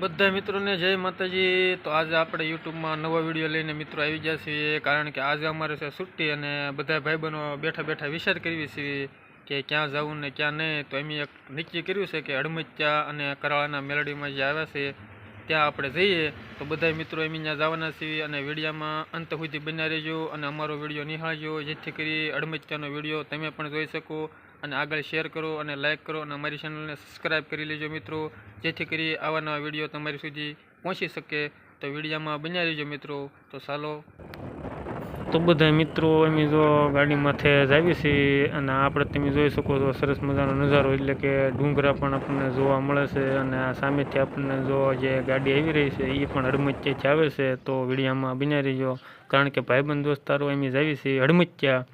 બધા મિત્રોને જય માતાજી. તો આજે આપણે યુટ્યુબમાં નવો વીડિયો લઈને મિત્રો આવી ગયા છીએ, કારણ કે આજે અમારે છે છુટ્ટી અને બધા ભાઈબંધો બેઠા બેઠા વિચાર કરવી છીએ કે ક્યાં જવું ને ક્યાં નહીં. તો એમ એક નક્કી કર્યું છે કે હડમચ્યા અને કરાળાના મેલડીમાં જે આવ્યા છે, ત્યાં આપણે જઈએ. તો બધા મિત્રો એમ ત્યાં જવાના છીએ અને વિડીયામાં અંત સુધી બન્યા રહેજો અને અમારો વીડિયો નિહાળજો. જેથી કરી અડમચાનો વીડિયો તમે પણ જોઈ શકો. અને આગળ શેર કરો અને લાઇક કરો અને અમારી ચેનલને સબસ્ક્રાઈબ કરી લેજો મિત્રો. જેથી કરી આવા નવા વીડિયો તમારી સુધી પહોંચી શકે. તો વિડીયામાં બન્યા રહેજો મિત્રો. તો ચાલો. તો બધા મિત્રો, અમે જો ગાડી માથે જ આવી છીએ અને આપણે તમે જોઈ શકો છો સરસ મજાનો નજારો. એટલે કે ડુંગરા પણ આપણને જોવા મળે છે અને આ સામેથી આપણને જો જે ગાડી આવી રહી છે એ પણ હડમચ્યાથી આવે છે. તો વિડીયામાં બન્યા રહીજો. કારણ કે ભાઈબંધ દોસ્તારો એમ જ આવી છે હડમચ્યા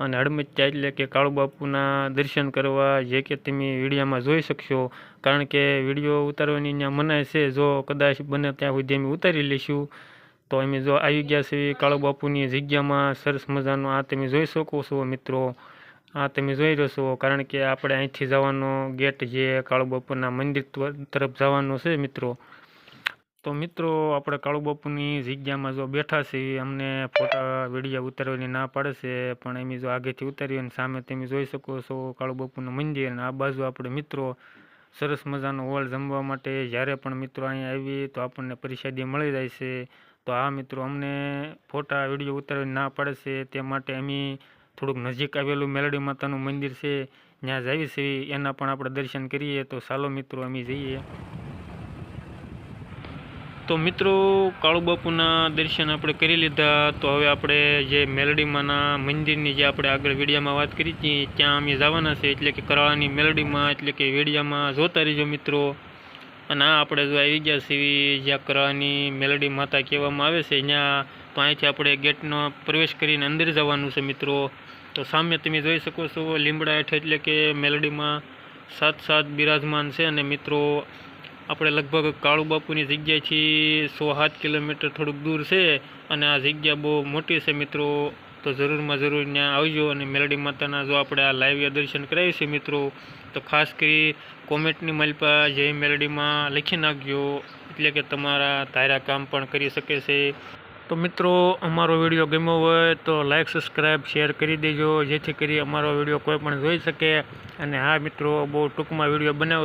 અને હડમચ્યા એટલે કે કાળુબાપુના દર્શન કરવા જે કે તમે વિડીયામાં જોઈ શકશો. કારણ કે વીડિયો ઉતારવાની ત્યાં મનાય છે, જો કદાચ બને ત્યાં સુધી અમે ઉતારી લઈશું. તો અમે જો આવી ગયા છીએ કાળુબાપુની જગ્યામાં, સરસ મજાનો આ તમે જોઈ શકો છો મિત્રો. આ તમે જોઈ રહ્યો છો, કારણ કે આપણે અહીંથી જવાનો ગેટ જે કાળુબાપુના મંદિર તર- તરફ જવાનો છે મિત્રો. તો મિત્રો, આપણે કાળુ બાપુની જગ્યામાં જો બેઠા છીએ, અમને ફોટા, વીડિયો ઉતારવાની ના પાડશે પણ એમ જો આગેથી ઉતારી અને સામે તમે જોઈ શકો છો કાળુ બાપુનું મંદિર અને આ બાજુ આપણે મિત્રો સરસ મજાનો હોલ જમવા માટે જ્યારે પણ મિત્રો અહીંયા આવીએ તો આપણને પરિષદી મળી જાય છે. તો આ મિત્રો અમને ફોટા, વીડિયો ઉતારવાની ના પાડે છે, તે માટે અમે થોડુંક નજીક આવેલું મેલડી માતાનું મંદિર છે, ત્યાં જઈએ છીએ. એના પણ આપણે દર્શન કરીએ તો ચાલો મિત્રો અમે જઈએ. તો મિત્રો કાળુબાપુના દર્શન આપણે કરી લીધા. તો હવે આપણે જે મેલડીમાંના મંદિરની જે આપણે આગળ વેડિયામાં વાત કરી હતી, ત્યાં અમે જવાના છે. એટલે કે કરાળાની મેલડીમાં, એટલે કે વેડિયામાં જોતા રહીજો મિત્રો. અને આ આપણે જો આવી ગયા છીએ, જ્યાં કરાળાની મેલડી માતા કહેવામાં આવે છે, ત્યાં તો અહીંથી આપણે ગેટનો પ્રવેશ કરીને અંદર જવાનું છે મિત્રો. તો સામે તમે જોઈ શકો છો, લીમડા હેઠ એટલે કે મેલડીમાં સાત સાત બિરાજમાન છે. અને મિત્રો આપણે લગભગ કાળુબાપુની જગ્યાએથી સો સાત કિલોમીટર થોડુંક દૂર છે અને આ જગ્યા બહુ મોટી છે મિત્રો. તો જરૂરમાં જરૂર ત્યાં આવજો અને મેલડી માતાના જો આપણે આ લાઈવ દર્શન કરાવીશું મિત્રો, તો ખાસ કરી કોમેન્ટની માલપા જય મેલડીમાં લખી નાખજો, એટલે કે તમારા ધારા કામ પણ કરી શકે છે. તો મિત્રો, અમારો વીડિયો ગમ્યો હોય તો લાઇક સબસ્ક્રાઈબ, શેર કરી દેજો, જેથી કરી અમારો વીડિયો કોઈ પણ જોઈ શકે. અને હા મિત્રો, બહુ ટૂંકમાં વીડિયો બનાવ્યો